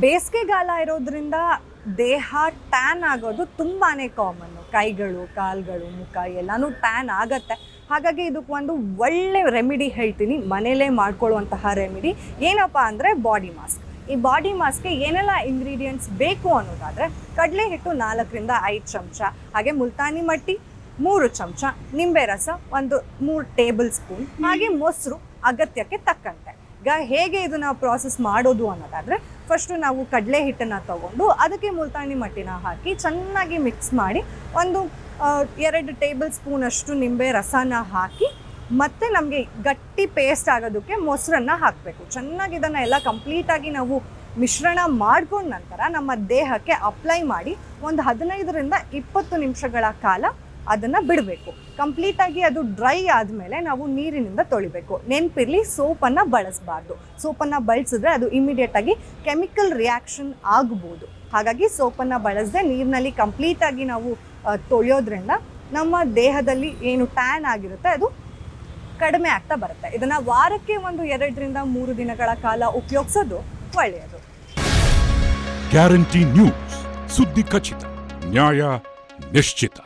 ಬೇಸಿಗೆಗಾಲ ಇರೋದ್ರಿಂದ ದೇಹ ಟ್ಯಾನ್ ಆಗೋದು ತುಂಬಾ ಕಾಮನ್ನು ಕೈಗಳು, ಕಾಲುಗಳು, ಮುಖ ಎಲ್ಲನೂ ಟ್ಯಾನ್ ಆಗತ್ತೆ. ಹಾಗಾಗಿ ಇದಕ್ಕೆ ಒಂದು ಒಳ್ಳೆ ರೆಮಿಡಿ ಹೇಳ್ತೀನಿ. ಮನೇಲೇ ಮಾಡ್ಕೊಳ್ಳುವಂತಹ ರೆಮಿಡಿ ಏನಪ್ಪ ಅಂದರೆ ಬಾಡಿ ಮಾಸ್ಕ್ ಈ ಬಾಡಿ ಮಾಸ್ಕ್ಗೆ ಏನೆಲ್ಲ ಇಂಗ್ರೀಡಿಯೆಂಟ್ಸ್ ಬೇಕು ಅನ್ನೋದಾದರೆ ಕಡಲೆ ಹಿಟ್ಟು ನಾಲ್ಕರಿಂದ ಐದು ಚಮಚ, ಹಾಗೆ ಮುಲ್ತಾನಿ ಮಟ್ಟಿ ಮೂರು ಚಮಚ, ನಿಂಬೆ ರಸ ಒಂದು ಮೂರು ಟೇಬಲ್ ಸ್ಪೂನ್ ಹಾಗೆ ಮೊಸರು ಅಗತ್ಯಕ್ಕೆ ತಕ್ಕಂತೆ. ಈಗ ಹೇಗೆ ಇದನ್ನು ಪ್ರಾಸೆಸ್ ಮಾಡೋದು ಅನ್ನೋದಾದರೆ ಫಸ್ಟು ನಾವು ಕಡಲೆ ಹಿಟ್ಟನ್ನು ತಗೊಂಡು ಅದಕ್ಕೆ ಮುಲ್ತಾನಿ ಮಟ್ಟಿನ ಹಾಕಿ ಚೆನ್ನಾಗಿ ಮಿಕ್ಸ್ ಮಾಡಿ ಒಂದು ಎರಡು ಟೇಬಲ್ ಸ್ಪೂನಷ್ಟು ನಿಂಬೆ ರಸನ ಹಾಕಿ ಮತ್ತೆ ನಮಗೆ ಗಟ್ಟಿ ಪೇಸ್ಟ್ ಆಗೋದಕ್ಕೆ ಮೊಸರನ್ನ ಹಾಕಬೇಕು. ಚೆನ್ನಾಗಿ ಇದನ್ನು ಎಲ್ಲ ಕಂಪ್ಲೀಟಾಗಿ ನಾವು ಮಿಶ್ರಣ ಮಾಡ್ಕೊಂಡ ನಂತರ ನಮ್ಮ ದೇಹಕ್ಕೆ ಅಪ್ಲೈ ಮಾಡಿ ಒಂದು ಹದಿನೈದರಿಂದ ಇಪ್ಪತ್ತು ನಿಮಿಷಗಳ ಕಾಲ ಅದನ್ನು ಬಿಡಬೇಕು. ಕಂಪ್ಲೀಟಾಗಿ ಅದು ಡ್ರೈ ಆದಮೇಲೆ ನಾವು ನೀರಿನಿಂದ ತೊಳಿಬೇಕು. ನೆನಪಿರಲಿ ಸೋಪನ್ನು ಬಳಸಬಾರ್ದು. ಸೋಪನ್ನು ಬಳಸಿದ್ರೆ ಅದು ಇಮಿಡಿಯೇಟಾಗಿ ಕೆಮಿಕಲ್ ರಿಯಾಕ್ಷನ್ ಆಗ್ಬೋದು. ಹಾಗಾಗಿ ಸೋಪನ್ನು ಬಳಸದೆ ನೀರಿನಲ್ಲಿ ಕಂಪ್ಲೀಟಾಗಿ ನಾವು ತೊಳೆಯೋದ್ರಿಂದ ನಮ್ಮ ದೇಹದಲ್ಲಿ ಏನು ಟ್ಯಾನ್ ಆಗಿರುತ್ತೆ ಅದು ಕಡಿಮೆ ಆಗ್ತಾ ಬರುತ್ತೆ. ಇದನ್ನು ವಾರಕ್ಕೆ ಒಂದು ಎರಡರಿಂದ ಮೂರು ದಿನಗಳ ಕಾಲ ಉಪಯೋಗಿಸೋದು ಒಳ್ಳೆಯದು. ಗ್ಯಾರಂಟಿ ನ್ಯೂಸ್ ಸುದ್ದಿ ಖಚಿತ, ನ್ಯಾಯ ನಿಶ್ಚಿತ.